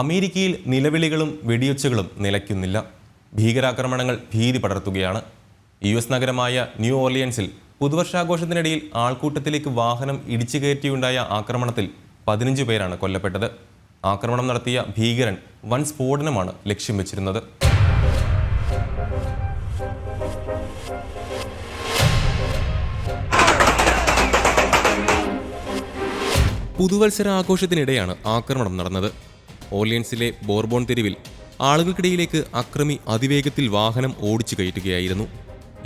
അമേരിക്കയിൽ നിലവിളികളും വെടിയൊച്ചകളും നിലയ്ക്കുന്നില്ല. ഭീകരാക്രമണങ്ങൾ ഭീതി പടർത്തുകയാണ്. യു എസ് നഗരമായ ന്യൂ ഓർലിയൻസിൽ പുതുവർഷാഘോഷത്തിനിടയിൽ ആൾക്കൂട്ടത്തിലേക്ക് വാഹനം ഇടിച്ചു കയറ്റിയുണ്ടായ ആക്രമണത്തിൽ പതിനഞ്ച് പേരാണ് കൊല്ലപ്പെട്ടത്. ആക്രമണം നടത്തിയ ഭീകരൻ വൻ സ്ഫോടനമാണ് ലക്ഷ്യം വെച്ചിരുന്നത്. പുതുവത്സര ആഘോഷത്തിനിടെയാണ് ആക്രമണം നടന്നത്. ഓർലിയൻസിലെ ബോർബോൺ തെരുവിൽ ആളുകൾക്കിടയിലേക്ക് അക്രമി അതിവേഗത്തിൽ വാഹനം ഓടിച്ചു കയറ്റുകയായിരുന്നു.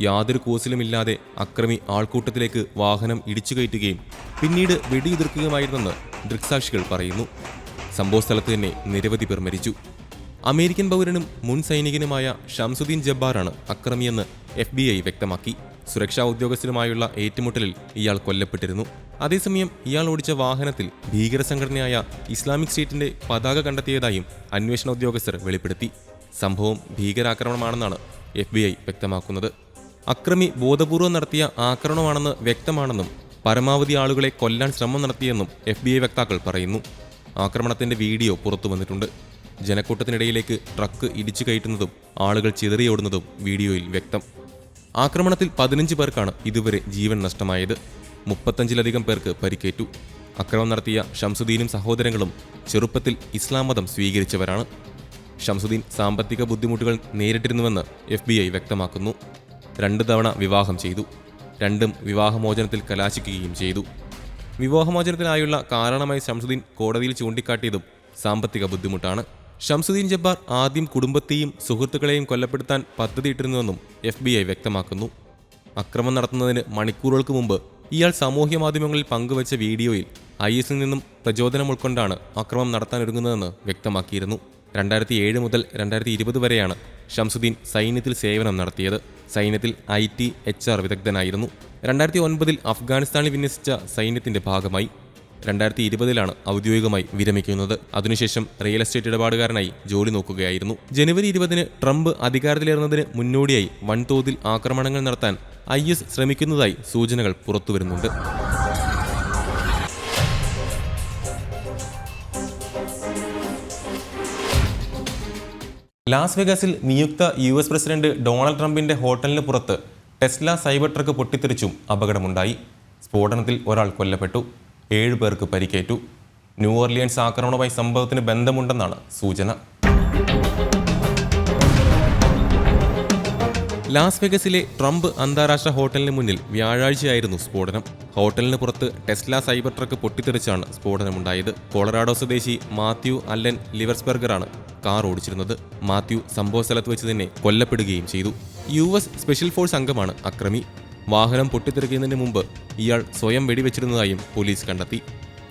യാതൊരു കൂസലുമില്ലാതെ അക്രമി ആൾക്കൂട്ടത്തിലേക്ക് വാഹനം ഇടിച്ചു കയറ്റുകയും പിന്നീട് വെടിയുതിർക്കുകയുമായിരുന്നെന്ന് ദൃക്സാക്ഷികൾ പറയുന്നു. സംഭവസ്ഥലത്ത് തന്നെ നിരവധി പേർ മരിച്ചു. അമേരിക്കൻ പൗരനും മുൻ സൈനികനുമായ ഷംസുദ്ദീൻ ജബ്ബാറാണ് അക്രമിയെന്ന് എഫ് വ്യക്തമാക്കി. സുരക്ഷാ ഉദ്യോഗസ്ഥരുമായുള്ള ഏറ്റുമുട്ടലിൽ ഇയാൾ കൊല്ലപ്പെട്ടിരുന്നു. അതേസമയം ഇയാൾ ഓടിച്ച വാഹനത്തിൽ ഭീകര സംഘടനയായ ഇസ്ലാമിക് സ്റ്റേറ്റിന്റെ പതാക കണ്ടെത്തിയതായും അന്വേഷണ ഉദ്യോഗസ്ഥർ വെളിപ്പെടുത്തി. സംഭവം ഭീകരാക്രമണമാണെന്നാണ് എഫ് ബി ഐ വ്യക്തമാക്കുന്നത്. അക്രമി ബോധപൂർവം നടത്തിയ ആക്രമണമാണെന്ന് വ്യക്തമാണെന്നും പരമാവധി ആളുകളെ കൊല്ലാൻ ശ്രമം നടത്തിയെന്നും എഫ് ബി ഐ വക്താക്കൾ പറയുന്നു. ആക്രമണത്തിന്റെ വീഡിയോ പുറത്തു വന്നിട്ടുണ്ട്. ജനക്കൂട്ടത്തിനിടയിലേക്ക് ട്രക്ക് ഇടിച്ചു കയറ്റുന്നതും ആളുകൾ ചിതറിയോടുന്നതും വീഡിയോയിൽ വ്യക്തം. ആക്രമണത്തിൽ പതിനഞ്ച് പേർക്കാണ് ഇതുവരെ ജീവൻ നഷ്ടമായത്. മുപ്പത്തഞ്ചിലധികം പേർക്ക് പരിക്കേറ്റു. അക്രമം നടത്തിയ ഷംസുദ്ദീനും സഹോദരങ്ങളും ചെറുപ്പത്തിൽ ഇസ്ലാം മതം സ്വീകരിച്ചവരാണ്. ഷംസുദ്ദീൻ സാമ്പത്തിക ബുദ്ധിമുട്ടുകൾ നേരിട്ടിരുന്നുവെന്ന് എഫ് ബി ഐ വ്യക്തമാക്കുന്നു. രണ്ട് തവണ വിവാഹം ചെയ്തു. രണ്ടും വിവാഹമോചനത്തിൽ കലാശിക്കുകയും ചെയ്തു. വിവാഹമോചനത്തിനായുള്ള കാരണമായി ഷംസുദ്ദീൻ കോടതിയിൽ ചൂണ്ടിക്കാട്ടിയതും സാമ്പത്തിക ബുദ്ധിമുട്ടാണ്. ഷംസുദ്ദീൻ ജബ്ബാർ ആദ്യം കുടുംബത്തെയും സുഹൃത്തുക്കളെയും കൊല്ലപ്പെടുത്താൻ പദ്ധതിയിട്ടിരുന്നുവെന്നും എഫ് ബി ഐ വ്യക്തമാക്കുന്നു. അക്രമം നടത്തുന്നതിന് മണിക്കൂറുകൾക്ക് മുമ്പ് ഇയാൾ സാമൂഹ്യ മാധ്യമങ്ങളിൽ പങ്കുവച്ച വീഡിയോയിൽ ഐ എസിൽ നിന്നും പ്രചോദനം ഉൾക്കൊണ്ടാണ് അക്രമം നടത്താനൊരുങ്ങുന്നതെന്ന് വ്യക്തമാക്കിയിരുന്നു. രണ്ടായിരത്തി ഏഴ് മുതൽ രണ്ടായിരത്തി ഇരുപത് വരെയാണ് ഷംസുദ്ദീൻ സൈന്യത്തിൽ സേവനം നടത്തിയത്. സൈന്യത്തിൽ ഐ ടി എച്ച് ആർ വിദഗ്ധനായിരുന്നു. രണ്ടായിരത്തി ഒൻപതിൽ അഫ്ഗാനിസ്ഥാനിൽ വിന്യസിച്ച സൈന്യത്തിന്റെ ഭാഗമായി രണ്ടായിരത്തി ഇരുപതിലാണ് ഔദ്യോഗികമായി വിരമിക്കുന്നത്. അതിനുശേഷം റിയൽ എസ്റ്റേറ്റ് ഇടപാടുകാരനായി ജോലി നോക്കുകയായിരുന്നു. ജനുവരി ഇരുപതിന് ട്രംപ് അധികാരത്തിലേറുന്നതിന് മുന്നോടിയായി വൻതോതിൽ ആക്രമണങ്ങൾ നടത്താൻ ഐ എസ് ശ്രമിക്കുന്നതായി സൂചനകൾ പുറത്തുവരുന്നുണ്ട്. ലാസ് വെഗാസിൽ നിയുക്ത യു എസ് പ്രസിഡന്റ് ഡൊണാൾഡ് ട്രംപിന്റെ ഹോട്ടലിന് പുറത്ത് ടെസ്ല സൈബർ ട്രക്ക് പൊട്ടിത്തെറിച്ചും അപകടമുണ്ടായി. സ്ഫോടനത്തിൽ ഒരാൾ കൊല്ലപ്പെട്ടു. ഏഴു പേർക്ക് പരിക്കേറ്റു. ന്യൂ ഓർലിയൻസ് ആക്രമണവുമായി സംഭവത്തിന് ബന്ധമുണ്ടെന്നാണ് സൂചന. ലാസ് വെഗസിലെ ട്രംപ് അന്താരാഷ്ട്ര ഹോട്ടലിന് മുന്നിൽ വ്യാഴാഴ്ചയായിരുന്നു സ്ഫോടനം. ഹോട്ടലിന് പുറത്ത് ടെസ്ല സൈബർ ട്രക്ക് പൊട്ടിത്തെറിച്ചാണ് സ്ഫോടനമുണ്ടായത്. കൊളറാഡോ സ്വദേശി മാത്യു അല്ലൻ ലിവർസ്ബർഗറാണ് കാർ ഓടിച്ചിരുന്നത്. മാത്യു സംഭവ സ്ഥലത്ത് വെച്ച് തന്നെ കൊല്ലപ്പെടുകയും ചെയ്തു. യു എസ് സ്പെഷ്യൽ ഫോഴ്സ് അംഗമാണ് അക്രമി. വാഹനം പൊട്ടിത്തെറിക്കുന്നതിന് മുമ്പ് ഇയാൾ സ്വയം വെടിവെച്ചിരുന്നതായും പോലീസ് കണ്ടെത്തി.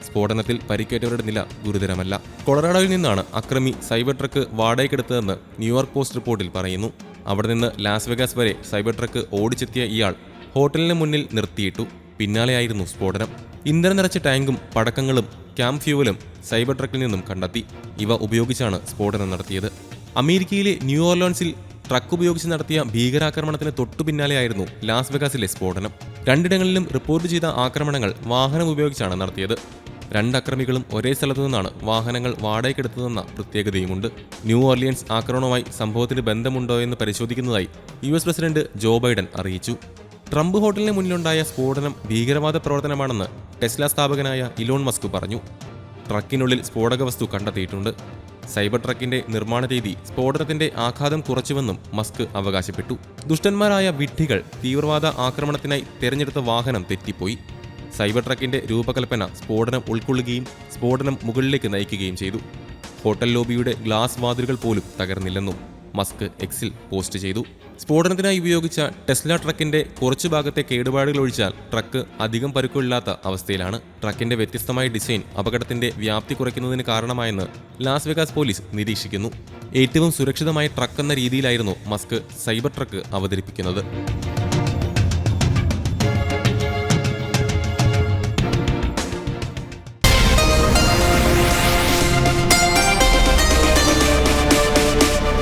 സ്ഫോടനത്തിൽ പരിക്കേറ്റവരുടെ നില ഗുരുതരമല്ല. കൊളറാഡോയിൽ നിന്നാണ് അക്രമി സൈബർ ട്രക്ക് വാടകയ്ക്കെടുത്തതെന്ന് ന്യൂയോർക്ക് പോസ്റ്റ് റിപ്പോർട്ടിൽ പറയുന്നു. അവിടെ നിന്ന് ലാസ് വെഗാസ് വരെ സൈബർ ട്രക്ക് ഓടിച്ചെത്തിയ ഇയാൾ ഹോട്ടലിന് മുന്നിൽ നിർത്തിയിട്ടു. പിന്നാലെയായിരുന്നു സ്ഫോടനം. ഇന്ധനം നിറച്ച ടാങ്കും പടക്കങ്ങളും ക്യാമ്പ് ഫ്യൂവലും സൈബർ ട്രക്കിൽ നിന്നും കണ്ടെത്തി. ഇവ ഉപയോഗിച്ചാണ് സ്ഫോടനം നടത്തിയത്. അമേരിക്കയിലെ ന്യൂ ഓർലോൺസിൽ ട്രക്ക് ഉപയോഗിച്ച് നടത്തിയ ഭീകരാക്രമണത്തിന് തൊട്ടു പിന്നാലെയായിരുന്നു ലാസ് വെഗാസിലെ സ്ഫോടനം. രണ്ടിടങ്ങളിലും റിപ്പോർട്ട് ചെയ്ത ആക്രമണങ്ങൾ വാഹനം ഉപയോഗിച്ചാണ് നടത്തിയത്. രണ്ട് അക്രമികളും ഒരേ സ്ഥലത്തു നിന്നാണ് വാഹനങ്ങൾ വാടകയ്ക്കെടുത്തതെന്ന പ്രത്യേകതയുമുണ്ട്. ന്യൂ ഓർലിയൻസ് ആക്രമണവുമായി സംഭവത്തിന് ബന്ധമുണ്ടോ എന്ന് പരിശോധിക്കുന്നതായി U S president Joe Biden അറിയിച്ചു. ട്രംപ് ഹോട്ടലിന് മുന്നിലുണ്ടായ സ്ഫോടനം ഭീകരവാദ പ്രവർത്തനമാണെന്ന് ടെസ്ല സ്ഥാപകനായ ഇലോൺ മസ്ക് പറഞ്ഞു. ട്രക്കിനുള്ളിൽ സ്ഫോടക വസ്തു കണ്ടെത്തിയിട്ടുണ്ട്. സൈബർ ട്രക്കിന്റെ നിർമ്മാണ രീതി സ്ഫോടനത്തിന്റെ ആഘാതം കുറച്ചുവെന്നും മസ്ക് അവകാശപ്പെട്ടു. ദുഷ്ടന്മാരായ വിഡ്ഢികൾ തീവ്രവാദ ആക്രമണത്തിനായി തെരഞ്ഞെടുത്ത വാഹനം തെറ്റിപ്പോയി. സൈബർ ട്രക്കിന്റെ രൂപകൽപ്പന സ്ഫോടനം ഉൾക്കൊള്ളുകയും സ്ഫോടനം മുകളിലേക്ക് നയിക്കുകയും ചെയ്തു. ഹോട്ടൽ ലോബിയുടെ ഗ്ലാസ് വാതിലുകൾ പോലും തകർന്നില്ലെന്നും മസ്ക് എക്സിൽ പോസ്റ്റ് ചെയ്തു. സ്ഫോടനത്തിനായി ഉപയോഗിച്ച ടെസ്ല ട്രക്കിന്റെ കുറച്ചു ഭാഗത്തെ കേടുപാടുകൾ ഒഴിച്ചാൽ ട്രക്ക് അധികം പരുക്കില്ലാത്ത അവസ്ഥയിലാണ്. ട്രക്കിന്റെ വ്യത്യസ്തമായ ഡിസൈൻ അപകടത്തിന്റെ വ്യാപ്തി കുറയ്ക്കുന്നതിന് കാരണമായെന്ന് ലാസ് വെഗാസ് പോലീസ് നിരീക്ഷിക്കുന്നു. ഏറ്റവും സുരക്ഷിതമായ ട്രക്ക് എന്ന രീതിയിലായിരുന്നു മസ്ക് സൈബർ ട്രക്ക് അവതരിപ്പിക്കുന്നത്.